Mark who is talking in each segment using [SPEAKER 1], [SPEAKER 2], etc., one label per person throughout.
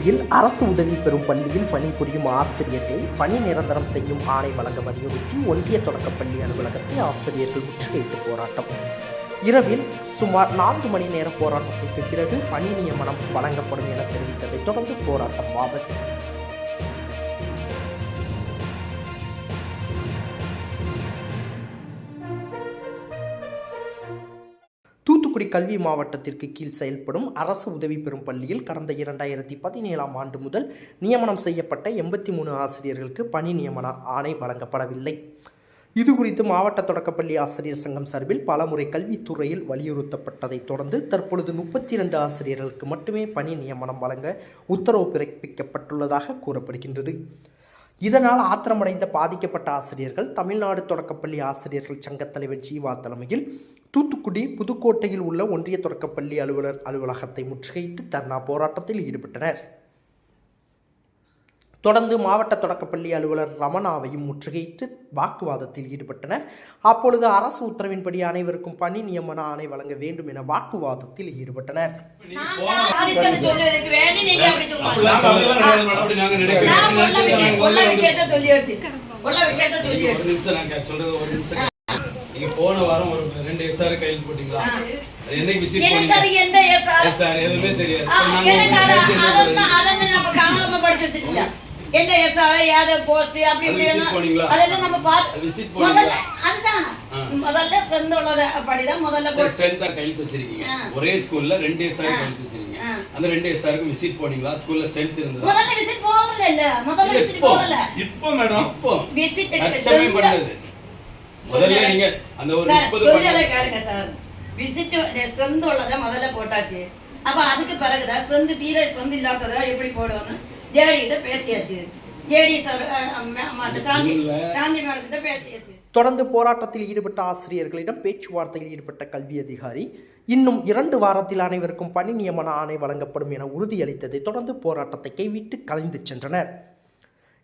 [SPEAKER 1] தூத்துக்குடியில் அரசு உதவி பெறும் பள்ளியில் பணிபுரியும் ஆசிரியர்களை பணி நிரந்தரம் செய்யும் ஆணை வழங்க வலியுறுத்தி ஒன்றிய தொடக்கப்பள்ளி அலுவலகத்தை ஆசிரியர்கள் முற்றுகையிட்டு போராட்டம். இரவில் சுமார் நான்கு மணி நேர போராட்டத்திற்கு பிறகு பணி நியமனம் வழங்கப்படும் என தெரிவித்ததைத் தொடர்ந்து போராட்டம் வாபஸ். தூத்துக்குடி கல்வி மாவட்டத்திற்கு கீழ் செயல்படும் அரசு உதவி பெறும் பள்ளியில் கடந்த இரண்டாயிரத்தி பதினேழாம் ஆண்டு முதல் நியமனம் செய்யப்பட்ட எண்பத்தி மூணு ஆசிரியர்களுக்கு பணி நியமன ஆணை வழங்கப்படவில்லை. இது குறித்து மாவட்ட தொடக்கப்பள்ளி ஆசிரியர் சங்கம் சார்பில் பலமுறை கல்வித்துறையில் வலியுறுத்தப்பட்டதைத் தொடர்ந்து தற்பொழுது முப்பத்தி இரண்டு ஆசிரியர்களுக்கு மட்டுமே பணி நியமனம் வழங்க உத்தரவு பிறப்பிக்கப்பட்டுள்ளதாக கூறப்படுகின்றது. இதனால் ஆத்திரமடைந்த பாதிக்கப்பட்ட ஆசிரியர்கள் தமிழ்நாடு தொடக்கப்பள்ளி ஆசிரியர்கள் சங்கத் தலைவர் ஜீவா தலைமையில் தூத்துக்குடி புதுக்கோட்டையில் உள்ள ஒன்றிய தொடக்கப்பள்ளி அலுவலர் அலுவலகத்தை முற்றுகையிட்டு தர்ணா போராட்டத்தில் ஈடுபட்டனர். தொடர்ந்து மாவட்ட தொடக்கப்பள்ளி அலுவலர் ரமணாவையும் முற்றுகையிட்டு வாக்குவாதத்தில் ஈடுபட்டனர் அப்பொழுது அரசு உத்தரவின்படி அனைவருக்கும் பணி நியமன ஆணை வழங்க வேண்டும் என வாக்குவாதத்தில் ஈடுபட்டனர்
[SPEAKER 2] போன வாரம் ஒரு ரெண்டு எஸ்ஆர் கையில் போட்டீங்களா அது என்னைக்கு விசிட்
[SPEAKER 3] எனக்கு அது
[SPEAKER 2] பண்ணீங்க
[SPEAKER 3] எந்த SR?
[SPEAKER 2] எஸ்ஆர் எதுவுமே தெரியாது நாங்க
[SPEAKER 3] நம்ம காணாம படிச்சு. எந்த SR, ஏது post, அப்படி இப்படி? அதெல்லாம் நம்ம பார்த்து- முதல்ல? அதுதான். முதல்ல strength உள்ளத படிதான் முதல்ல
[SPEAKER 2] ஸ்ட்ரென்த்தா கையெழுத்து வச்சிருக்கீங்க. ஒரே ஸ்கூல்ல ரெண்டு எஸ்ஆர் கையெழுத்து வச்சிருக்கீங்க. அந்த ரெண்டு எஸ்ஆருக்கு விசிட் போனீங்களா ஸ்கூல்ல ஸ்ட்ரென்த் இருந்ததா
[SPEAKER 3] முதல்ல visit போகல இல்ல. முதல்ல
[SPEAKER 2] இப்போ
[SPEAKER 3] போகல.
[SPEAKER 2] இப்போ மேடம் இப்போ தற்சமயம்
[SPEAKER 3] strength-
[SPEAKER 2] பண்ணது முதல்ல நீங்க அந்த ஒரு
[SPEAKER 3] சார்,
[SPEAKER 2] முப்பது
[SPEAKER 3] சொல்றதை
[SPEAKER 2] பண்ண
[SPEAKER 3] கேளுங்க சார். visit strength உள்ளதை முதல்ல போட்டாச்சு அப்ப அதுக்கு பிறகுதான் strength தீர strength இல்லாததை எப்படி போடுவோம்னு ஜேடி கிட்ட பேசியாச்சு. ஜேடி சார் அஹ், அஹ், மே- அந்த சாந்தி
[SPEAKER 2] இல்ல.
[SPEAKER 3] சாந்தி மேடத்திட்ட பேசியாச்சு.
[SPEAKER 1] தொடர்ந்து போராட்டத்தில் ஈடுபட்ட ஆசிரியர்களிடம் பேச்சுவார்த்தையில் ஈடுபட்ட கல்வி அதிகாரி இன்னும் இரண்டு வாரத்தில் அனைவருக்கும் பணி நியமன ஆணை வழங்கப்படும் என உறுதியளித்ததை தொடர்ந்து போராட்டத்தை கைவிட்டு கலைந்து சென்றனர்.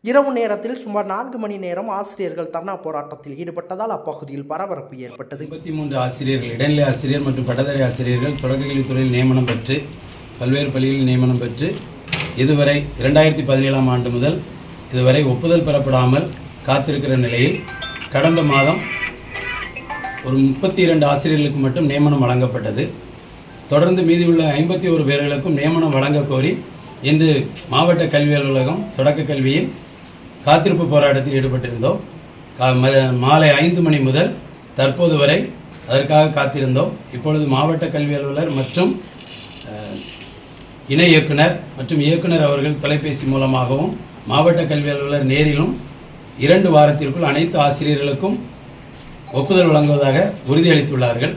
[SPEAKER 1] இரவு நேரத்தில் சுமார் நான்கு மணி நேரம் ஆசிரியர்கள் தர்ணா போராட்டத்தில் ஈடுபட்டதால் அப்பகுதியில் பரபரப்பு ஏற்பட்டது.
[SPEAKER 2] முப்பத்தி மூன்று ஆசிரியர்கள் இடைநிலை ஆசிரியர் மற்றும் பட்டதாரி ஆசிரியர்கள் தொடக்கக்கல்வித்துறையில் நியமனம் பெற்று பல்வேறு பள்ளிகளில் நியமனம் பெற்று இதுவரை இரண்டாயிரத்தி பதினேழாம் ஆண்டு முதல் இதுவரை ஒப்புதல் பெறப்படாமல் காத்திருக்கிற நிலையில் கடந்த மாதம் ஒரு முப்பத்தி இரண்டு ஆசிரியர்களுக்கு மட்டும் நியமனம் வழங்கப்பட்டது. தொடர்ந்து மீதியுள்ள ஐம்பத்தி ஒரு பேர்களுக்கும் நியமனம் வழங்க கோரி இன்று மாவட்ட கல்வி அலுவலகம் தொடக்க கல்வியில் காத்திருப்பு போராட்டத்தில் ஈடுபட்டிருந்தோம். மாலை ஐந்து மணி முதல் தற்போது வரை அதற்காக காத்திருந்தோம். இப்பொழுது மாவட்ட கல்வி அலுவலர் மற்றும் இணை இயக்குனர் மற்றும் இயக்குனர் அவர்கள் தொலைபேசி மூலமாகவும் மாவட்ட கல்வி அலுவலர் நேரிலும் இரண்டு வாரத்திற்குள் அனைத்து ஆசிரியர்களுக்கும் ஒப்புதல் வழங்குவதாக உறுதியளித்துள்ளார்கள்.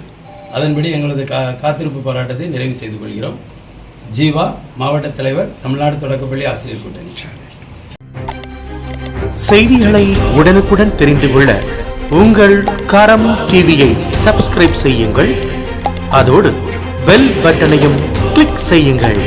[SPEAKER 2] அதன்படி எங்களது கா காத்திருப்பு போராட்டத்தை நிறைவு செய்து கொள்கிறோம். ஜீவா மாவட்ட தலைவர் தமிழ்நாடு தொடக்கப்பள்ளி ஆசிரியர் கூட்டணி.
[SPEAKER 4] செய்திகளை உடனுக்குடன் தெரிந்து கொள்ள உங்கள் கரம் டிவியை சப்ஸ்கிரைப் செய்யுங்கள். அதோடு பெல் பட்டனையும் கிளிக் செய்யுங்கள்.